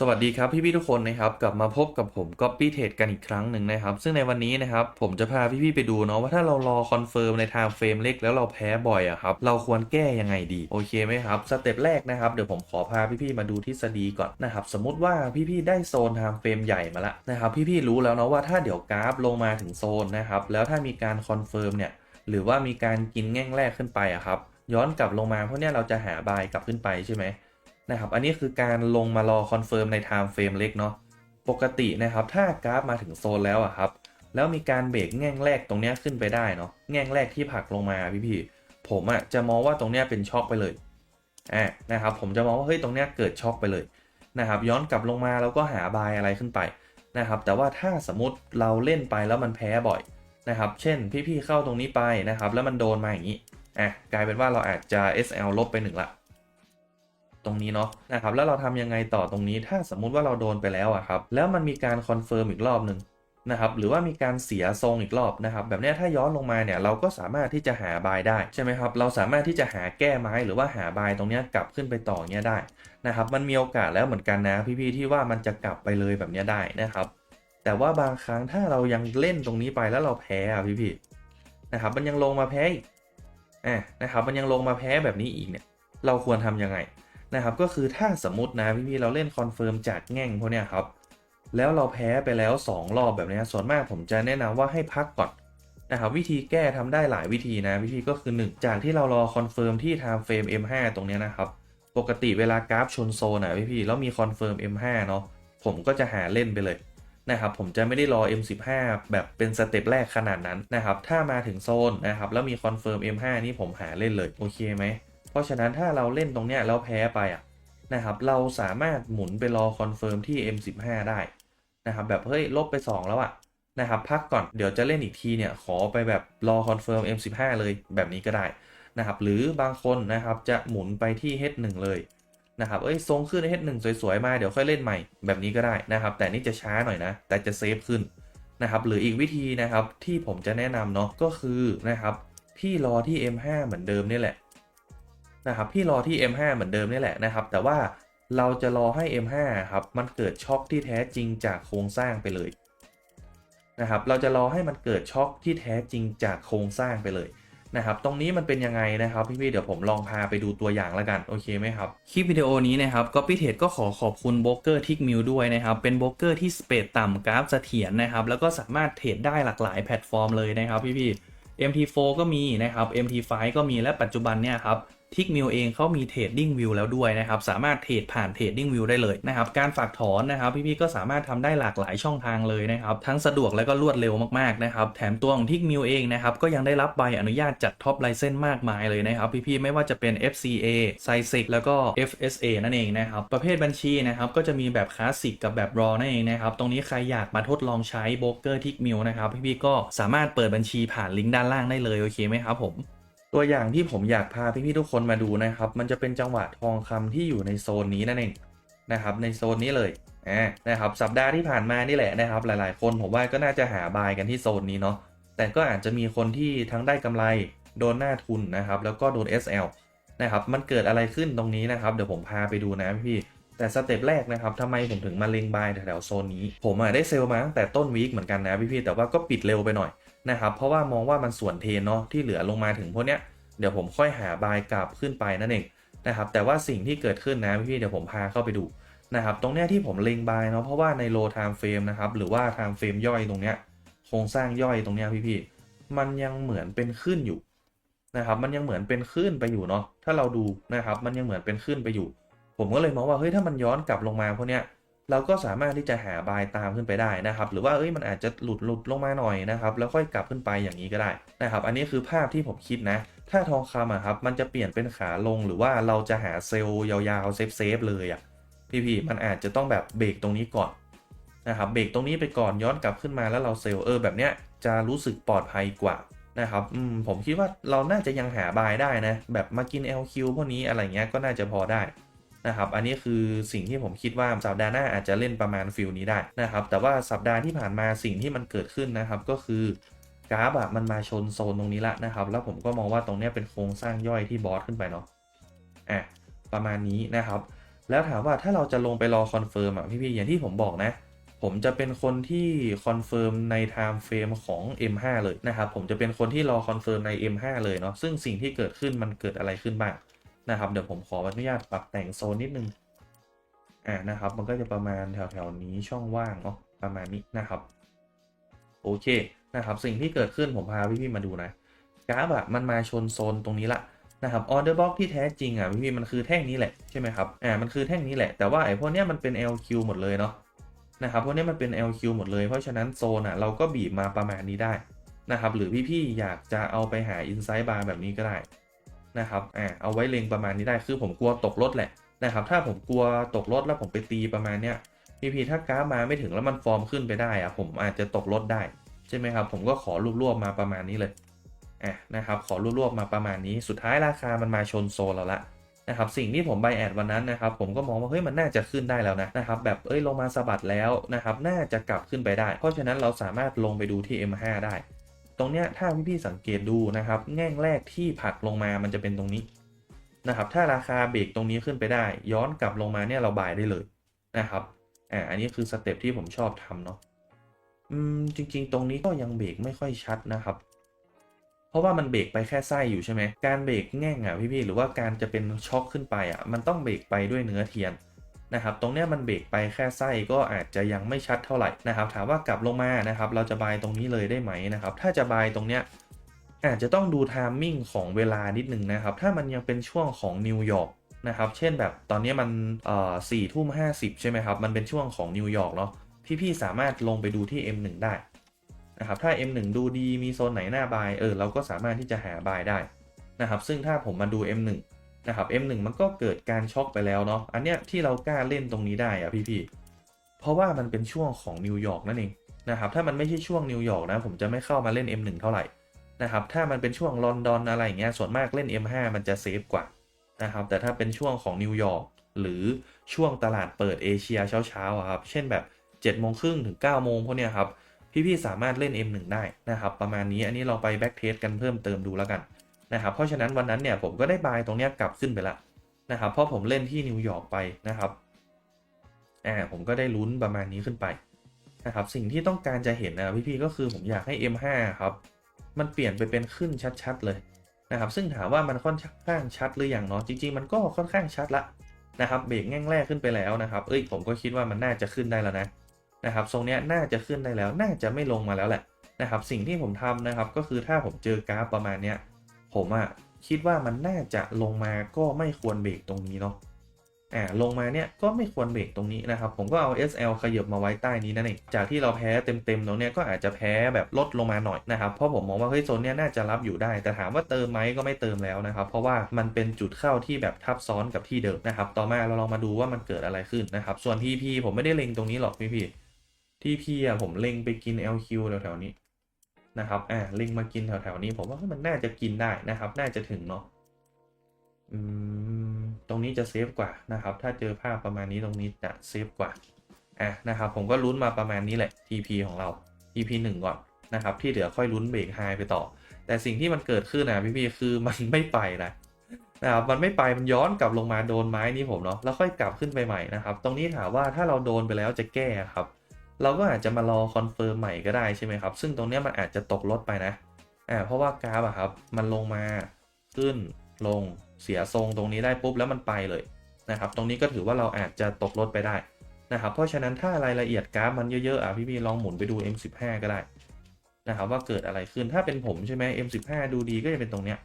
สวัสดีครับพี่ๆทุกคนนะครับกลับมาพบกับผมก๊อปปี้เทรดกันอีกครั้งหนึ่งนะครับ ซึ่งในวันนี้นะครับผมจะพาพี่ๆไปดูเนาะว่าถ้าเรารอคอนเฟิร์มในทม์เฟรมเล็กแล้วเราแพ้บ่อยอะครับเราควรแก้ยังไงดีโอเคไหมครับสเต็ปแรกนะครับเดี๋ยวผมขอพาพี่ๆมาดูทฤษฎีก่อนนะครับสมมติว่าพี่ๆได้โซนทม์เฟรมใหญ่มาละนะครับพี่ๆรู้แล้วเนาะว่าถ้าเดี๋ยวกราฟลงมาถึงโซนนะครับแล้วถ้ามีการคอนเฟิร์มเนี่ยหรือว่ามีการกินแง่งแรกขึ้นไปอะครับย้อนกลับลงมาเพราะเนี่ยเราจะหาบายกลับขึ้นไปใช่ไหม นะครับ อันนี้คือการลงมารอคอนเฟิร์มใน time frame เล็กเนาะ ปกตินะครับ ถ้ากราฟมาถึงโซนแล้วอะครับ แล้วมีการเบรกแง่งแรกตรงเนี้ยขึ้นไปได้เนาะ แง่งแรกที่ผลักลงมาพี่ๆผมอะจะมองว่าตรงเนี้ยเป็นช็อคไปเลย อ่า นะครับ ผมจะมองว่าเฮ้ยตรงเนี้ยเกิดช็อคไปเลยนะครับ ย้อนกลับลงมาแล้วก็หาบายอะไรขึ้นไปนะครับ แต่ว่าถ้าสมมติเราเล่นไปแล้วมันแพ้บ่อยนะครับ เช่นพี่ๆเข้าตรงนี้ไปนะครับ แล้วมันโดนมาอย่างนี้ อะ กลายเป็นว่าเราอาจจะ SL ลบไปหนึ่งละ ตรงนี้เนาะนะครับแล้วเราทำยังไงต่อตรงนี้ถ้าสมมุติว่าเราโดนไปแล้วอะครับแล้วมันมีการคอนเฟิร์มอีกรอบหนึ่งนะครับหรือว่ามีการเสียทรงอีกรอบนะครับแบบนี้ถ้าย้อนลงมาเนี่ยเราก็สามารถที่จะหาบายได้ใช่ไหมครับเราสามารถที่จะหาแก้ไม้หรือว่าหาบายตรงนี้กลับขึ้นไปต่อเนี้ยได้นะครับมันมีโอกาสแล้วเหมือนกันนะพี่ๆที่ว่ามันจะกลับไปเลยแบบนี้ได้นะครับแต่ว่าบางครั้งถ้าเรายังเล่นตรงนี้ไปแล้วเราแพ้อะพี่ๆนะครับมันยังลงมาแพ้อีกอะนะครับมันยังลงมาแพ้แบบนี้อีกเนี่ยเราควรทำยังไง นะครับก็คือถ้าสมมตินะพี่ๆเราเล่นคอนเฟิร์มจากแง่งพวกเนี้ยครับแล้วเราแพ้ไปแล้ว 2 รอบแบบนี้ส่วนมากผมจะแนะนำว่าให้พักก่อนนะครับวิธีแก้ทำได้หลายวิธีนะ วิธีก็คือ 1 จากที่เรารอคอนเฟิร์มที่ time frame M5 ตรงนี้นะครับปกติเวลากราฟชนโซนอะพี่ๆแล้วมีคอนเฟิร์ม M5 เนาะผมก็จะหาเล่นไปเลยนะครับผมจะไม่ได้รอ M15 แบบเป็นสเต็ปแรกขนาดนั้นนะครับถ้ามาถึงโซนนะครับแล้วมีคอนเฟิร์ม M5 นี่ผมหาเล่นเลยโอเคไหม ราะฉะนั้นถ้าเราเล่นตรงเนี้ยแล้วแพ้ไปอะนะครับเราสามารถหมุนไปรอคอนเฟิร์มที่ M15 ได้นะครับแบบเฮ้ยลบไป 2 แล้วอะนะครับพักก่อนเดี๋ยวจะเล่นอีกทีเนี่ยขอไปแบบรอคอนเฟิร์ม M15 เลยแบบนี้ก็ได้นะครับหรือบางคนนะครับจะหมุนไปที่ H1 เลยนะครับเอ้ยทรงขึ้น H1 สวยๆมาเดี๋ยวค่อยเล่นใหม่แบบนี้ก็ได้นะครับแต่นี่จะช้าหน่อยนะ แต่จะเซฟขึ้นนะครับหรืออีกวิธีนะครับที่ผมจะแนะนำเนาะก็คือนะครับพี่รอที่ M5 เหมือนเดิมนี่แหละ นะครับพี่รอที่ M5 เหมือนเดิมนี่แหละนะครับ แต่ว่าเราจะรอให้ M5 ครับมันเกิดช็อคที่แท้จริงจากโครงสร้างไปเลยนะครับ เราจะรอให้มันเกิดช็อคที่แท้จริงจากโครงสร้างไปเลยนะครับ ตรงนี้มันเป็นยังไงนะครับพี่ๆเดี๋ยวผมลองพาไปดูตัวอย่างแล้วกัน โอเคไหมครับ คลิปวิดีโอนี้นะครับก็พี่เทรดก็ขอขอบคุณโบรกเกอร์ทิกมิวด้วยนะครับ เป็นโบรกเกอร์ที่สเปดต่ำกราฟเสถียรนะครับ แล้วก็สามารถเทรดได้หลากหลายแพลตฟอร์มเลยนะครับพี่ๆ MT4 ก็มีนะครับ MT5 ก็มีและปัจจุบันเนี่ยครับ ทิกมิวเองเขามีเทรดดิ้งวิวแล้วด้วยนะครับ สามารถเทรดผ่านเทรดดิ้งวิวได้เลยนะครับ การฝากถอนนะครับ พี่ๆก็สามารถทำได้หลากหลายช่องทางเลยนะครับ ทั้งสะดวกและก็รวดเร็วมากๆนะครับ แถมตัวของทิกมิวเองนะครับ ก็ยังได้รับใบอนุญาตจัดท็อปไลเซนส์มากมายเลยนะครับ พี่ๆไม่ว่าจะเป็น FCA s i s e c แล้วก็ FSA นั่นเองนะครับ ประเภทบัญชีนะครับก็จะมีแบบคลาสสิกกับแบบรอนั่นเองนะครับ ตรงนี้ใครอยากมาทดลองใช้โบรกเกอร์ทิกมิวนะครับ พี่ๆก็สามารถเปิดบัญชีผ่านลิงก์ด้านล่างได้เลยโอเคไหมครับผม ตัวอย่างที่ผมอยากพาพี่ๆทุกคนมาดูนะครับ มันจะเป็นจังหวะทองคำที่อยู่ในโซนนี้นั่นเองนะครับ ในโซนนี้เลยนะครับสัปดาห์ที่ผ่านมานี่แหละนะครับ หลายๆ คนผมว่าก็น่าจะหาบายกันที่โซนนี้เนาะแต่ก็อาจจะมีคนที่ทั้งได้กำไรโดนหน้าทุนนะครับ แล้วก็โดน SL นะครับมันเกิดอะไรขึ้นตรงนี้นะครับ เดี๋ยวผมพาไปดูนะพี่แต่สเต็ปแรกนะครับทำไมผมถึงมาเล็งบายแถวๆโซนนี้ ผมอะได้เซลล์มาตั้งแต่ต้นวีคเหมือนกันนะพี่ๆแต่ว่าก็ปิดเร็วไปหน่อย นะครับ เพราะว่ามองว่ามันส่วนเทนเนาะที่เหลือลงมาถึงพวกเนี้ยเดี๋ยวผมค่อยหาบายกลับขึ้นไปนั่นเองนะครับ แต่ว่าสิ่งที่เกิดขึ้นนะพี่เดี๋ยวผมพาเข้าไปดูนะครับ ตรงเนี้ยที่ผมเล็งบายเนาะเพราะว่าในโล time frame นะครับหรือว่า time frame ย่อยตรงเนี้ยโครงสร้างย่อยตรงเนี้ยพี่ๆมันยังเหมือนเป็นขึ้นอยู่นะครับมันยังเหมือนเป็นขึ้นไปอยู่เนาะถ้าเราดูนะครับมันยังเหมือนเป็นขึ้นไปอยู่ ผมก็เลยมองว่าเฮ้ยถ้ามันย้อนกลับลงมาพวกเนี้ย เราก็สามารถที่จะหาบายตามขึ้นไปได้นะครับ หรือว่าเอ้ยมันอาจจะหลุดหลุดลงมาหน่อยนะครับ แล้วค่อยกลับขึ้นไปอย่างนี้ก็ได้นะครับ อันนี้คือภาพที่ผมคิดนะ ถ้าทองคำอะครับ มันจะเปลี่ยนเป็นขาลงหรือว่าเราจะหาเซลล์ยาวๆเซฟๆเลยอะพี่ๆมันอาจจะต้องแบบเบรกตรงนี้ก่อนนะครับเบรกตรงนี้ไปก่อนย้อนกลับขึ้นมาแล้วเราเซลล์เออแบบเนี้ยจะรู้สึกปลอดภัยกว่านะครับอืมผมคิดว่าเราน่าจะยังหาบายได้นะ แบบมากิน LQ พวกนี้อะไรเงี้ยก็น่าจะพอได้ นะครับอันนี้คือสิ่งที่ผมคิดว่าสัปดาห์หน้าอาจจะเล่นประมาณฟิลนี้ได้นะครับแต่ว่าสัปดาห์ที่ผ่านมาสิ่งที่มันเกิดขึ้นนะครับก็คือกราฟอะมันมาชนโซนตรงนี้ละนะครับแล้วผมก็มองว่าตรงนี้เป็นโครงสร้างย่อยที่บอสขึ้นไปเนาะอะประมาณนี้นะครับ แล้วถามว่าถ้าเราจะลงไปรอคอนเฟิร์มอะพี่ๆอย่างที่ผมบอกนะ ผมจะเป็นคนที่คอนเฟิร์มใน time frame ของ M5 เลยนะครับผมจะเป็นคนที่รอคอนเฟิร์มใน M5 เลยเนาะซึ่งสิ่งที่เกิดขึ้นมันเกิดอะไรขึ้นบ้าง นะครับ เดี๋ยวผมขออนุญาตปรับแต่งโซนนิดนึงอ่านะครับ มันก็จะประมาณแถวๆนี้ช่องว่างเนาะประมาณนี้นะครับ โอเคนะครับสิ่งที่เกิดขึ้นผมพาพี่ๆมาดูนะกราฟอะมันมาชนโซนตรงนี้ละนะครับออเดอร์บ็อกที่แท้จริงอะพี่ๆมันคือแท่งนี้แหละใช่ไหมครับอ่ามันคือแท่งนี้แหละแต่ว่าไอ้พวกเนี้ยมันเป็น LQ หมดเลยเนาะนะครับพวกเนี้ยมันเป็น LQ หมดเลย เพราะฉะนั้นโซนอะเราก็บีบมาประมาณนี้ได้นะครับ หรือพี่ๆอยากจะเอาไปหา Insight Bar แบบนี้ก็ได้ นะครับอ่าเอาไว้เล็งประมาณนี้ได้คือผมกลัวตกรถแหละนะครับ ถ้าผมกลัวตกรถแล้วผมไปตีประมาณเนี้ยพีพีถ้ากราฟมาไม่ถึงแล้วมันฟอร์มขึ้นไปได้อะผมอาจจะตกรถได้ใช่ไหมครับ ผมก็ขอรวบๆมาประมาณนี้เลยอะนะครับ ขอรวบๆมาประมาณนี้ สุดท้ายราคามันมาชนโซนเราละนะครับ สิ่งที่ผมไบแอดวันนั้นนะครับ ผมก็มองว่าเฮ้ยมันน่าจะขึ้นได้แล้วนะนะครับ แบบเอ้ยลงมาสะบัดแล้วนะครับ น่าจะกลับขึ้นไปได้ เพราะฉะนั้นเราสามารถลงไปดูที่ M5 ได้ ตรงเนี้ยถ้าพี่ๆสังเกตดูนะครับ แง่งแรกที่ผลักลงมามันจะเป็นตรงนี้นะครับถ้าราคาเบรกตรงนี้ขึ้นไปได้ ย้อนกลับลงมาเนี่ยเราบายได้เลยนะครับอ่าอันนี้คือสเต็ปที่ผมชอบทำเนาะอืมจริง ๆ ตรงนี้ก็ยังเบรกไม่ค่อยชัดนะครับ เพราะว่ามันเบรกไปแค่ไส้อยู่ใช่ไหมการเบรกแง่งอะพี่ๆหรือว่าการจะเป็นช็อคขึ้นไปอะมันต้องเบรกไปด้วยเนื้อเทียน นะครับตรงเนี้ยมันเบรกไปแค่ไส้ก็อาจจะยังไม่ชัดเท่าไหร่นะครับถามว่ากลับลงมานะครับเราจะบายตรงนี้เลยได้ไหมนะครับถ้าจะบายตรงเนี้ยอาจจะต้องดูไทมิ่งของเวลานิดนึงนะครับถ้ามันยังเป็นช่วงของนิวยอร์กนะครับเช่นแบบตอนนี้มันสี่ทุ่มห้าสิบใช่ไหมครับมันเป็นช่วงของนิวยอร์กเนาะพี่ๆสามารถลงไปดูที่ M1 ได้นะครับถ้า M1 ดูดีมีโซนไหนหน้าบายเออเราก็สามารถที่จะหาบายได้นะครับซึ่งถ้าผมมาดู M1 นะครับ M1 มันก็เกิดการช็อกไปแล้วเนาะอันเนี้ยที่เรากล้าเล่นตรงนี้ได้อะพี่ๆเพราะว่ามันเป็นช่วงของนิวยอร์กนั่นเองนะครับถ้ามันไม่ใช่ช่วงนิวยอร์กนะผมจะไม่เข้ามาเล่น M1 เท่าไหร่นะครับถ้ามันเป็นช่วงลอนดอนอะไรอย่างเงี้ยส่วนมากเล่น M5 มันจะเซฟกว่านะครับแต่ถ้าเป็นช่วงของนิวยอร์กหรือช่วงตลาดเปิดเอเชียเช้าๆอะครับเช่นแบบ7จ็ดโมงครึ่งถึง9ก้าโมงพวกเนี้ยครับพี่ๆสามารถเล่น M1 ได้นะครับประมาณนี้อันนี้เราไปแบ็กเทสกันเพิ่มเติมดูแล้วกัน นะครับเพราะฉะนั้นวันนั้นเนี่ยผมก็ได้บายตรงเนี้ยกลับขึ้นไปละนะครับเพราะผมเล่นที่นิวยอร์กไปนะครับอ่าผมก็ได้ลุ้นประมาณนี้ขึ้นไปนะครับสิ่งที่ต้องการจะเห็นนะพี่ๆก็คือผมอยากให้ M5 ครับมันเปลี่ยนไปเป็นขึ้นชัดๆเลยนะครับซึ่งถามว่ามันค่อนข้างชัดหรือยังเนาะจริงๆมันก็ค่อนข้างชัดละนะครับเบรกแง่งแรกขึ้นไปแล้วนะครับ เอ้ยผมก็คิดว่ามันน่าจะขึ้นได้แล้วนะนะครับทรงเนี้ยน่าจะขึ้นได้แล้วน่าจะไม่ลงมาแล้วแหละนะครับสิ่งที่ผมทำนะครับก็คือถ้าผมเจอกราฟประมาณเนี้ย ผมอะคิดว่ามันน่าจะลงมาก็ไม่ควรเบรกตรงนี้เนาะอ่าลงมาเนี่ยก็ไม่ควรเบรกตรงนี้นะครับ ผมก็เอา SL ขยับมาไว้ใต้นี้นั่นเองจากที่เราแพ้เต็มๆตรงเนี้ยก็อาจจะแพ้แบบลดลงมาหน่อยนะครับ เพราะผมมองว่าเฮ้ยโซนเนี้ยน่าจะรับอยู่ได้ แต่ถามว่าเติมไหมก็ไม่เติมแล้วนะครับ เพราะว่ามันเป็นจุดเข้าที่แบบทับซ้อนกับที่เดิมนะครับ ต่อมาเราลองมาดูว่ามันเกิดอะไรขึ้นนะครับ ส่วน TP ผมไม่ได้เล็งตรงนี้หรอกพี่พี่ TP อะผมเล็งไปกิน LQ แถวๆนี้ นะครับ อ่าล็งมากินแถวๆนี้ ผมว่ามันน่าจะกินได้นะครับ น่าจะถึงเนาะอืมตรงนี้จะเซฟกว่านะครับ ถ้าเจอภาพประมาณนี้ตรงนี้จะเซฟกว่า อะนะครับ ผมก็ลุ้นมาประมาณนี้แหละ TP ของเรา TP 1 ก่อนนะครับ ที่เหลือค่อยลุ้นเบรกไฮไปต่อ แต่สิ่งที่มันเกิดขึ้นนะพี่ๆคือมันไม่ไปนะนะครับมันไม่ไปมันย้อนกลับลงมาโดนไม้นี้ผมเนาะแล้วค่อยกลับขึ้นไปใหม่นะครับ ตรงนี้ถามว่าถ้าเราโดนไปแล้วจะแก้ครับ เราก็อาจจะมารอคอนเฟิร์มใหม่ก็ได้ใช่ไหมครับ ซึ่งตรงนี้มันอาจจะตกลดไปนะอ่าเพราะว่ากราฟอะครับมันลงมาขึ้นลงเสียทรงตรงนี้ได้ปุ๊บแล้วมันไปเลยนะครับ ตรงนี้ก็ถือว่าเราอาจจะตกลดไปได้นะครับ เพราะฉะนั้นถ้ารายละเอียดกราฟมันเยอะๆอะพี่ๆลองหมุนไปดู M15 ก็ได้นะครับว่าเกิดอะไรขึ้นถ้าเป็นผมใช่ไหม M15 ดูดีก็จะเป็นตรงเนี้ย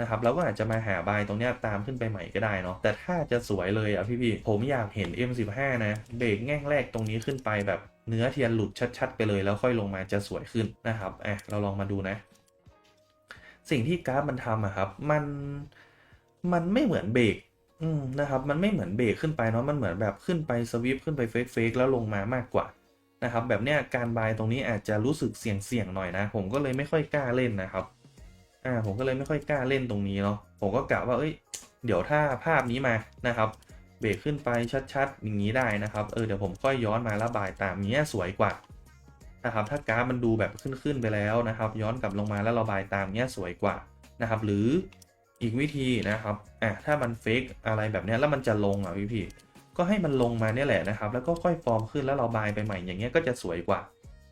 นะครับเราก็อาจจะมาหาบายตรงนี้ตามขึ้นไปใหม่ก็ได้เนาะแต่ถ้าจะสวยเลยอะพี่ๆผมอยากเห็น M15 นะเบรกแง่งแรกตรงนี้ขึ้นไปแบบเนื้อเทียนหลุดชัดๆ ไปเลยแล้วค่อยลงมาจะสวยขึ้นนะครับอะเราลองมาดูนะ สิ่งที่กราฟมันทำอะครับ มันมันไม่เหมือนเบรกนะครับ มันไม่เหมือนเบรกขึ้นไปเนาะมันเหมือนแบบขึ้นไปสวิปขึ้นไปเฟกเฟกแล้วลงมามากกว่านะครับ แบบเนี้ยการบายตรงนี้อาจจะรู้สึกเสี่ยงเสี่ยงๆหน่อยนะ ผมก็เลยไม่ค่อยกล้าเล่นนะครับ อ่าผมก็เลยไม่ค่อยกล้าเล่นตรงนี้เนาะผมก็กะว่าเอ้ย เดี๋ยวถ้าภาพนี้มานะครับเบรกขึ้นไปชัดๆอย่างนี้ได้นะครับเออเดี๋ยวผมค่อยย้อนมาระบายตามเนี้ยสวยกว่านะครับถ้ากราฟมันดูแบบขึ้นๆไปแล้วนะครับ ย้อนกลับลงมาแล้วระบายตามเนี้ยสวยกว่านะครับ หรืออีกวิธีนะครับอะถ้ามันเฟกอะไรแบบนี้แล้วมันจะลงอะพี่พี่ก็ให้มันลงมาเนี่ยแหละนะครับ แล้วก็ค่อยฟอร์มขึ้นแล้วเราบายไปใหม่อย่างเงี้ยก็จะสวยกว่า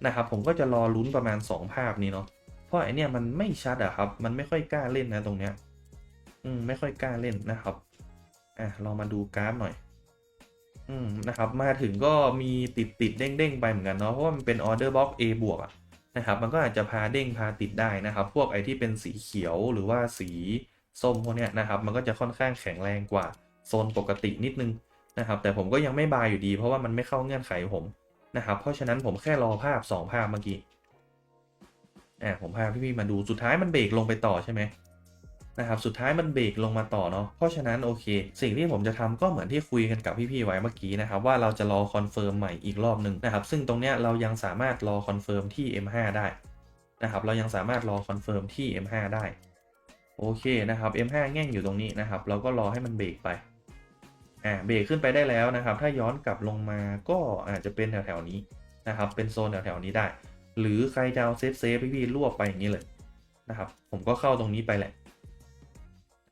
นะครับผมก็จะรอลุ้นประมาณ 2 ภาพนี้เนาะ ราะไอเนี้ยมันไม่ชัดอะครับ มันไม่ค่อยกล้าเล่นนะตรงเนี้ย อืม ไม่ค่อยกล้าเล่นนะครับ อะเรามาดูกราฟหน่อย อืม นะครับ มาถึงก็มีติดติดเด้งเด้งไปเหมือนกันเนาะ เพราะว่ามันเป็นออเดอร์บล็อก A บวกอะนะครับ มันก็อาจจะพาเด้งพาติดได้นะครับ พวกไอที่เป็นสีเขียวหรือว่าสีส้มพวกเนี้ยนะครับ มันก็จะค่อนข้างแข็งแรงกว่าโซนปกตินิดนึงนะครับ แต่ผมก็ยังไม่บายอยู่ดี เพราะว่ามันไม่เข้าเงื่อนไขผมนะครับ เพราะฉะนั้นผมแค่รอภาพ 2 ภาพเมื่อกี้ อ่าผมพาพี่ๆมาดูสุดท้ายมันเบรกลงไปต่อใช่ไหมนะครับสุดท้ายมันเบรกลงมาต่อเนาะเพราะฉะนั้นโอเค สิ่งที่ผมจะทำก็เหมือนที่คุยกันกับพี่ๆไว้เมื่อกี้นะครับว่าเราจะรอคอนเฟิร์มใหม่อีกรอบหนึ่งนะครับซึ่งตรงเนี้ยเรายังสามารถรอคอนเฟิร์มที่ M5 ได้นะครับเรายังสามารถรอคอนเฟิร์มที่ M5 ได้โอเคนะครับ M5 แง่งอยู่ตรงนี้นะครับเราก็รอให้มันเบรกไปอ่าเบรกขึ้นไปได้แล้วนะครับถ้าย้อนกลับลงมาก็อาจจะเป็นแถวๆนี้นะครับเป็นโซนแถวๆนี้ได้ หรือใครจะเอาเซฟเซฟพี่ๆรวบไปอย่างนี้เลยนะครับ ผมก็เข้าตรงนี้ไปแหละ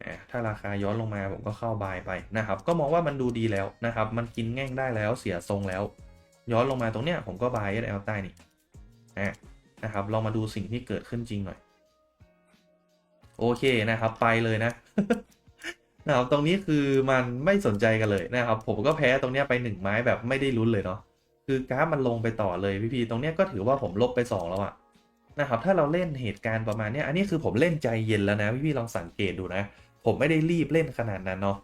อ่าถ้าราคาย้อนลงมาผมก็เข้าบายไปนะครับ ก็มองว่ามันดูดีแล้วนะครับ มันกินแง่งได้แล้วเสียทรงแล้ว ย้อนลงมาตรงเนี้ยผมก็บาย SL ใต้นี่อ่านะครับเรามาดูสิ่งที่เกิดขึ้นจริงหน่อย โอเคนะครับ ไปเลยนะนะครับตรงนี้คือมันไม่สนใจกันเลยนะครับ ผมก็แพ้ตรงเนี้ยไปหนึ่งไม้แบบไม่ได้ลุ้นเลยเนาะ คือกราฟมันลงไปต่อเลยพี่พีตรงเนี้ยก็ถือว่าผมลบไป2แล้วอะนะครับถ้าเราเล่นเหตุการณ์ประมาณเนี้ยอันนี้คือผมเล่นใจเย็นแล้วนะพี่พี่ลองสังเกตดูนะ ผมไม่ได้รีบเล่นขนาดนั้นเนาะ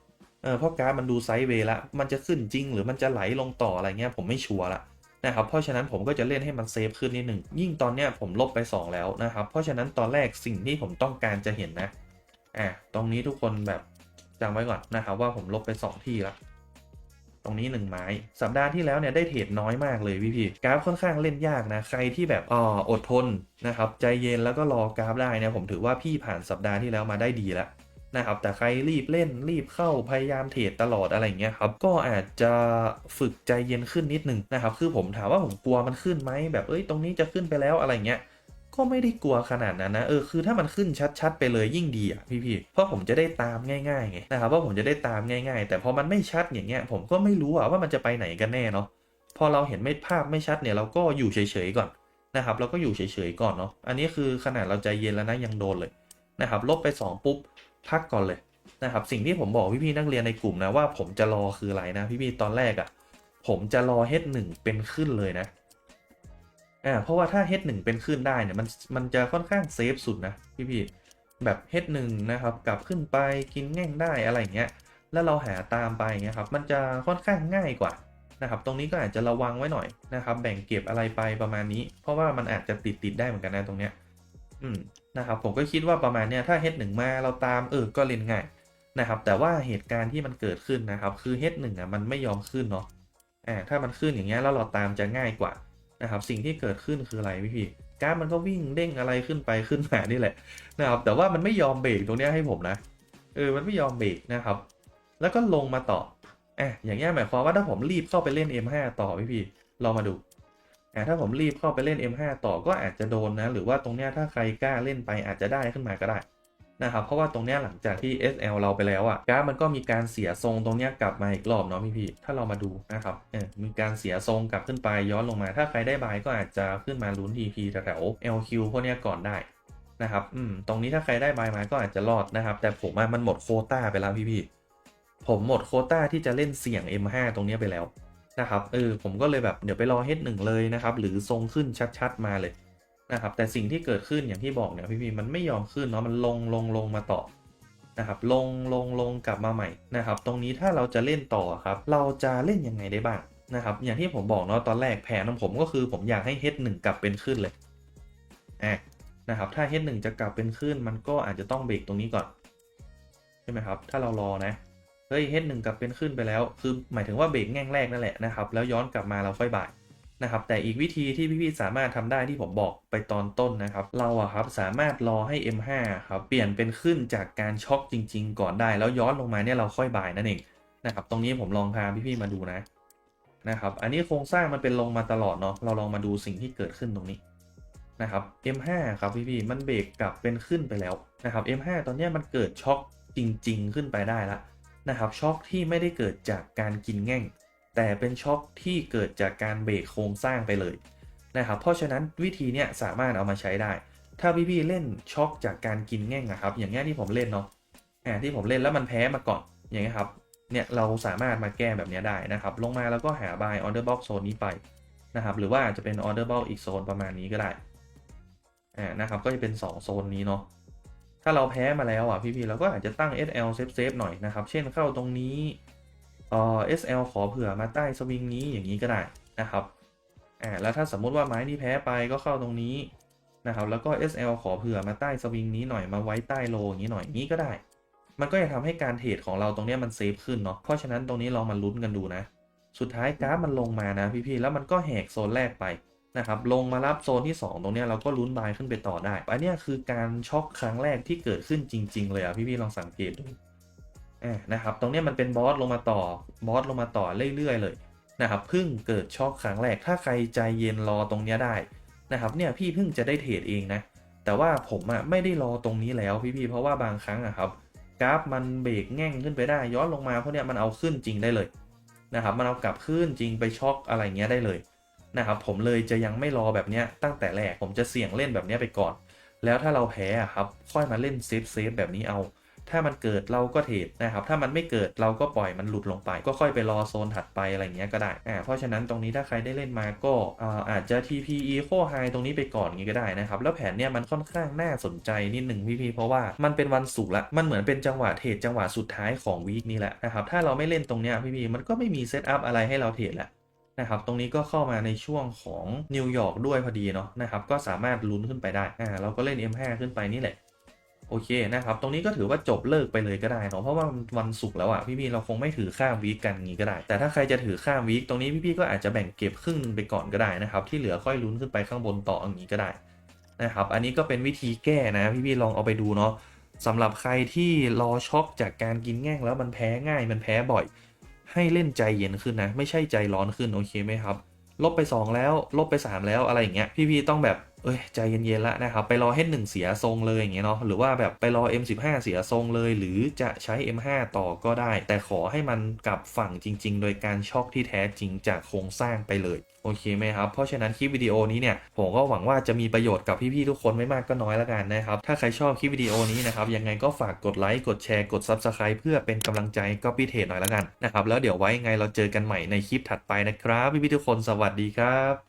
เออเพราะกราฟมันดูไซด์เวย์ละมันจะขึ้นจริง หรือมันจะไหลลงต่ออะไรเงี้ยผมไม่ชัวร์ละนะครับเพราะฉะนั้นผมก็จะเล่นให้มันเซฟขึ้นนิดหนึ่งยิ่งตอนเนี้ยผมลบไป 2 แล้วนะครับเพราะฉะนั้นตอนแรกสิ่งที่ผมต้องการจะเห็นนะอะตรงนี้ทุกคนแบบจำไว้ก่อนนะครับว่าผมลบไป 2 ที่ละ ตรงนี้ 1 ไม้ สัปดาห์ที่แล้วเนี่ยได้เทรดน้อยมากเลยพี่พี่กราฟค่อนข้างเล่นยากนะ ใครที่แบบอ่ออดทนนะครับใจเย็นแล้วก็รอกราฟได้เนี่ยผมถือว่าพี่ผ่านสัปดาห์ที่แล้วมาได้ดีแล้วนะครับแต่ใครรีบเล่นรีบเข้าพยายามเทรดตลอดอะไรอย่างเงี้ยครับก็อาจจะฝึกใจเย็นขึ้นนิดนึงนะครับคือผมถามว่าผมกลัวมันขึ้นไหมแบบเอ้ยตรงนี้จะขึ้นไปแล้วอะไรเงี้ย ก็ไม่ได้กลัวขนาดนั้นนะเออคือถ้ามันขึ้นชัดๆไปเลยยิ่งดีอะพี่ๆเพราะผมจะได้ตามง่ายๆไงนะครับว่าผมจะได้ตามง่าย ๆ แต่พอมันไม่ชัดอย่างเงี้ยผมก็ไม่รู้อะว่ามันจะไปไหนกันแน่เนาะพอเราเห็นไม่ภาพไม่ชัดเนี่ยเราก็อยู่เฉยๆก่อนนะครับเราก็อยู่เฉยๆก่อนเนาะอันนี้คือขนาดเราใจเย็นแล้วนะยังโดนเลยนะครับลบไป 2 ปุ๊บพักก่อนเลยนะครับสิ่งที่ผมบอกพี่ๆนักเรียนในกลุ่มนะว่าผมจะรอคืออะไรนะพี่ๆตอนแรกอะผมจะรอ H1 เป็นขึ้นเลยนะ อ่าเพราะว่าถ้า H1 เป็นขึ้นได้เนี่ยมันมันจะค่อนข้างเซฟสุดนะพี่พี่แบบ H1 นะครับกลับขึ้นไปกินแง่งได้อะไรเงี้ยแล้วเราหาตามไปเงี้ยครับมันจะค่อนข้างง่ายกว่านะครับตรงนี้ก็อาจจะระวังไว้หน่อยนะครับแบ่งเก็บอะไรไปประมาณนี้ เพราะว่ามันอาจจะติดติดได้เหมือนกันนะตรงเนี้ยอืมนะครับผมก็คิดว่าประมาณเนี้ยถ้า H1 มาเราตามเออก็เล่นง่ายนะครับแต่ว่าเหตุการณ์ที่มันเกิดขึ้นนะครับคือ H1 อะมันไม่ยอมขึ้นเนาะอ่าถ้ามันขึ้นอย่างเงี้ยแล้วเราตามจะง่ายกว่า นะครับสิ่งที่เกิดขึ้นคืออะไรพี่พี่กาฟมันก็วิ่งเด้งอะไรขึ้นไปขึ้นมานี่แหละนะครับแต่ว่ามันไม่ยอมเบรกตรงเนี้ยให้ผมนะเออมันไม่ยอมเบรกนะครับ แล้วก็ลงมาต่ออะอย่างเงี้หมายความว่าถ้าผมรีบเข้าไปเล่น M5 ต่อพี่พี่ลองมาดูอะถ้าผมรีบเข้าไปเล่น M5 ต่อก็อาจจะโดนนะ หรือว่าตรงเนี้ยถ้าใครกล้าเล่นไปอาจจะได้ขึ้นมาก็ได้ นะครับเพราะว่าตรงเนี้ยหลังจากที่ SL เราไปแล้วอะกราฟมันก็มีการเสียทรงตรงเนี้ยกลับมาอีกรอบเนาะพี่พี่ถ้าเรามาดูนะครับเออมีการเสียทรงกลับขึ้นไปย้อนลงมาถ้าใครได้บายก็อาจจะขึ้นมาลุ้น TP แถว LQ พวกเนี้ยก่อนได้นะครับอืมตรงนี้ถ้าใครได้บายมาก็อาจจะรอดนะครับ แต่ผมอะมันหมดโคต้าไปแล้วพี่พี่ผมหมดโคต้าที่จะเล่นเสี่ยง M5 ตรงเนี้ยไปแล้วนะครับเออผมก็เลยแบบเดี๋ยวไปรอ H1 เลยนะครับหรือทรงขึ้นชัดๆมาเลย นะครับ แต่สิ่งที่เกิดขึ้นอย่างที่บอกเนี่ยพี่พีมันไม่ยอมขึ้นเนาะมันลงลงลงมาต่อนะครับ ลงลงลงกลับมาใหม่นะครับ ตรงนี้ถ้าเราจะเล่นต่อครับ เราจะเล่นยังไงได้บ้างนะครับ อย่างที่ผมบอกเนาะตอนแรกแผนของผมก็คือผมอยากให้ H1 กลับเป็นขึ้นเลยอะนะครับ ถ้า H1 จะกลับเป็นขึ้น มันก็อาจจะต้องเบรกตรงนี้ก่อนใช่ไหมครับ ถ้าเรารอนะเฮ้ย H1 กลับเป็นขึ้นไปแล้ว คือหมายถึงว่าเบรกแง่งแรกนั่นแหละนะครับ แล้วย้อนกลับมาเราค่อยบ่าย นะครับแต่อีกวิธีที่พี่ๆสามารถทำได้ที่ผมบอกไปตอนต้นนะครับ เราอะครับสามารถรอให้ M5 ครับเปลี่ยนเป็นขึ้นจากการช็อคจริง ๆ ก่อนได้แล้วย้อนลงมาเนี่ยเราค่อยบายนั่นเองนะครับตรงนี้ผมลองพาพี่ๆมาดูนะนะครับอันนี้โครงสร้างมันเป็นลงมาตลอดเนาะเราลองมาดูสิ่งที่เกิดขึ้นตรงนี้นะครับ M5 ครับพี่ๆมันเบรกกลับเป็นขึ้นไปแล้วนะครับ M5 ตอนนี้มันเกิดช็อคจริง ๆ ขึ้นไปได้ละนะครับช็อกที่ไม่ได้เกิดจากการกินแง่ง แต่เป็นช็อกที่เกิดจากการเบรกโครงสร้างไปเลยนะครับเพราะฉะนั้นวิธีเนี้ยสามารถเอามาใช้ได้ ถ้าพี่ๆเล่นช็อกจากการกินแง่งอะครับ อย่างเงี้ยที่ผมเล่นเนาะอ่าที่ผมเล่นแล้วมันแพ้มาก่อนอย่างเงี้ยครับเนี่ยเราสามารถมาแก้แบบนี้ได้นะครับ ลงมาแล้วก็หา buy order box โซนนี้ไปนะครับหรือว่าจะเป็น order box อีกโซนประมาณนี้ก็ได้อ่านะครับก็จะเป็น 2 โซนนี้เนาะถ้าเราแพ้มาแล้วอะพี่ๆเราก็อาจจะตั้ง SL เซฟเซฟหน่อยนะครับ เช่นเข้าตรงนี้ เอ่อ SL ขอเผื่อมาใต้สวิงนี้อย่างนี้ก็ได้นะครับอ่าแล้วถ้าสมมุติว่าไม้นี้แพ้ไปก็เข้าตรงนี้นะครับแล้วก็ SL ขอเผื่อมาใต้สวิงนี้หน่อยมาไว้ใต้โลอย่างนี้หน่อยนี้ก็ได้ มันก็จะทำให้การเทรดของเราตรงนี้มันเซฟขึ้นเนาะเพราะฉะนั้นตรงนี้ลองมาลุ้นกันดูนะ สุดท้ายกราฟมันลงมานะพี่ๆแล้วมันก็แหกโซนแรกไปนะครับลงมารับโซนที่ 2 ตรงนี้เราก็ลุ้นบายขึ้นไปต่อได้ อันนี้คือการช็อคครั้งแรกที่เกิดขึ้นจริง ๆ เลยอะพี่ๆลองสังเกตดู อ่านะครับ ตรงนี้มันเป็นบอสลงมาต่อบอสลงมาต่อเรื่อยๆเลยนะครับเพิ่งเกิดช็อคครั้งแรกถ้าใครใจเย็นรอตรงนี้ได้นะครับเนี่ยพี่เพิ่งจะได้เทรดเองนะแต่ว่าผมอะไม่ได้รอตรงนี้แล้วพี่ๆเพราะว่าบางครั้งอะครับกราฟมันเบรกแง่งขึ้นไปได้ย้อนลงมาเพราะเนี่ยมันเอาขึ้นจริงได้เลยนะครับมันเอากลับขึ้นจริงไปช็อกอะไรเงี้ยได้เลยนะครับผมเลยจะยังไม่รอแบบเนี้ยตั้งแต่แรกผมจะเสี่ยงเล่นแบบเนี้ยไปก่อน แล้วถ้าเราแพ้อะครับค่อยมาเล่นเซฟเซฟแบบนี้เอา ถ้ามันเกิดเราก็เทรดนะครับ ถ้ามันไม่เกิดเราก็ปล่อยมันหลุดลงไป ก็ค่อยไปรอโซนถัดไปอะไรเงี้ยก็ได้อ่าเพราะฉะนั้นตรงนี้ถ้าใครได้เล่นมาก็อ่าอาจจะ TP Eco High ตรงนี้ไปก่อนงี้ก็ได้นะครับ แล้วแผนเนี้ยมันค่อนข้างน่าสนใจนิดหนึ่งพี่ๆเพราะว่ามันเป็นวันศุกร์ละมันเหมือนเป็นจังหวะเทรดจังหวะสุดท้ายของวีคนี้แหละนะครับถ้าเราไม่เล่นตรงเนี้ยพี่ๆมันก็ไม่มีเซตอัพอะไรให้เราเทรดแหละนะครับตรงนี้ก็เข้ามาในช่วงของนิวยอร์กด้วยพอดีเนาะนะครับก็สามารถลุ้นขึ้นไปได้อ่าเราก็เล่น M5 ขึ้นไปนี่แหละ โอเคนะครับ ตรงนี้ก็ถือว่าจบเลิกไปเลยก็ได้เนาะเพราะว่าวันศุกร์แล้วอะพี่ๆเราคงไม่ถือข้ามวีคกันงี้ก็ได้ แต่ถ้าใครจะถือข้ามวีคตรงนี้พี่ๆก็อาจจะแบ่งเก็บครึ่งหนึงไปก่อนก็ได้นะครับ ที่เหลือค่อยลุ้นขึ้นไปข้างบนต่ออย่างนี้ก็ได้นะครับ อันนี้ก็เป็นวิธีแก้นะพี่ๆลองเอาไปดูเนาะสำหรับใครที่รอช็อกจากการกินแง่งแล้วมันแพ้ง่ายมันแพ้บ่อย ให้เล่นใจเย็นขึ้นนะ ไม่ใช่ใจร้อนขึ้นโอเคไหมครับ ลบไป 2 แล้วลบไป 3 แล้วอะไรอย่างเงี้ยพี่ๆต้องแบบ เอ้ยใจเย็นๆละนะครับ ไปรอให้หนึ่งเสียทรงเลยอย่างเงี้ยเนาะหรือว่าแบบไปรอ M15 เสียทรงเลย หรือจะใช้ M5 ต่อก็ได้ แต่ขอให้มันกลับฝั่งจริง ๆ โดยการช็อกที่แท้จริงจากโครงสร้างไปเลยโอเคไหมครับ เพราะฉะนั้นคลิปวิดีโอนี้เนี่ย ผมก็หวังว่าจะมีประโยชน์กับพี่ ๆ ทุกคนไม่มากก็น้อยล้วกันนะครับ ถ้าใครชอบคลิปวิดีโอนี้นะครับ ยังไงก็ฝากกดไลค์ กดแชร์ กด Subscribe เพื่อเป็นกำลังใจก็พี่เทหน่อยล้วกันนะครับ แล้วเดี๋ยวไว้ไงเราเจอกันใหม่ในคลิปถัดไปนะครับ พี่ๆทุกคนสวัสดีครับ